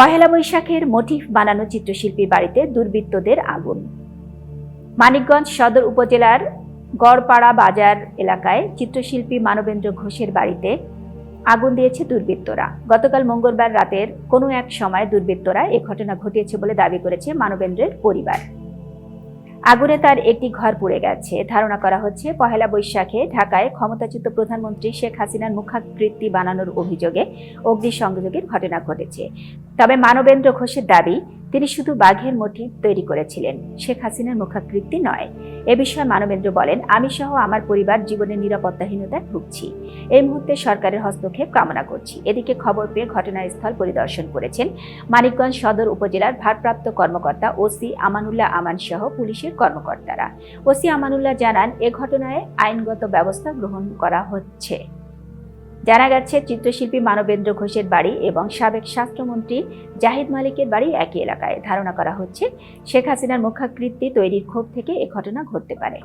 পহেলা বৈশাখের মোটিফ বানানো চিত্রশিল্পীর বাড়িতে দুর্বৃত্তদের আগুন। মানিকগঞ্জ সদর উপজেলার গড়পাড়া বাজার এলাকায় চিত্রশিল্পী মানবেন্দ্র ঘোষের বাড়িতে আগুন দিয়েছে দুর্বৃত্তরা। গতকাল মঙ্গলবার রাতের কোনো এক সময় দুর্বৃত্তরা এ ঘটনা ঘটিয়েছে বলে দাবি করেছে মানবেন্দ্রের পরিবার। আগুনে তার একটি ঘর পুড়ে গেছে। ধারণা করা হচ্ছে, পহেলা বৈশাখে ঢাকায় ক্ষমতাচ্যুত প্রধানমন্ত্রী শেখ হাসিনার মুখাকৃতি বানানোর অভিযোগে অগ্নিসংযোগের ঘটনা ঘটেছে। তবে মানবেন্দ্র ঘোষের দাবি তিনি শুধু বাঘের মোটিভ তৈরি করেছিলেন। শেখ হাসিনার মুখাকৃতি নয়। এ বিষয়ে মানবেন্দ্র বলেন, আমি সহ আমার পরিবার জীবনের নিরাপত্তাহীনতায় ভুগছি। এই মুহূর্তে সরকারের হস্তক্ষেপ কামনা করছি। এদিকে খবর পেয়ে ঘটনাস্থল পরিদর্শন করেছেন মানিকগঞ্জ সদর উপজেলার ভারপ্রাপ্ত কর্মকর্তা ওসি আমানুল্লাহ আমান সহ পুলিশের কর্মকর্তারা। ওসি আমানুল্লাহ জানান, এ ঘটনায় আইনগত ব্যবস্থা গ্রহণ করা হচ্ছে। জানা গেছে, চিত্রশিল্পী মানবেন্দ্র ঘোষের বাড়ি এবং সাবেক স্বাস্থ্যমন্ত্রী জাহিদ মালিকের বাড়ি একই এলাকায় ধারণা করা হচ্ছে, শেখ হাসিনার মুখাকৃতি তৈরির ক্ষোভ থেকে এ ঘটনা ঘটতে পারে।